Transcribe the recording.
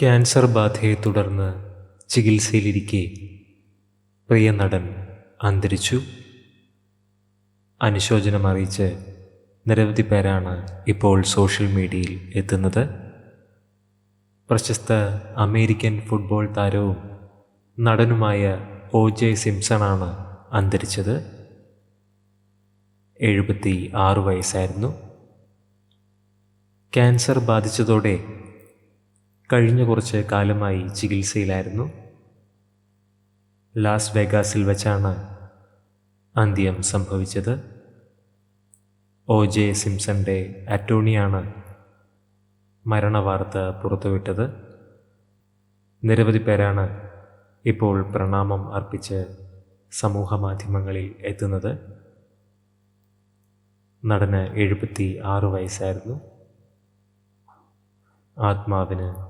Cancer ബാധയെ തുടർന്ന് ചികിത്സയിലിരിക്കെ പ്രിയ നടൻ അന്തരിച്ചു. അനുശോചനം അറിയിച്ച് നിരവധി പേരാണ് ഇപ്പോൾ സോഷ്യൽ മീഡിയയിൽ എത്തുന്നത്. പ്രശസ്ത അമേരിക്കൻ ഫുട്ബോൾ താരവും നടനുമായ ഒ ജെ സിംസണാണ് അന്തരിച്ചത്. എഴുപത്തി ആറ് വയസ്സായിരുന്നു. ക്യാൻസർ ബാധിച്ചതോടെ കഴിഞ്ഞ കുറച്ച് കാലമായി ചികിത്സയിലായിരുന്നു. ലാസ് വെഗാസിൽ വെച്ചാണ് അന്ത്യം സംഭവിച്ചത്. ഒ. ജെ. സിംസന്റെ അറ്റോണിയാണ് മരണവാർത്ത പുറത്തുവിട്ടത്. നിരവധി പേരാണ് ഇപ്പോൾ പ്രണാമം അർപ്പിച്ച് സമൂഹമാധ്യമങ്ങളിൽ എത്തുന്നത്. നടന് എഴുപത്തി ആറ് വയസ്സായിരുന്നു. ആത്മാവിന്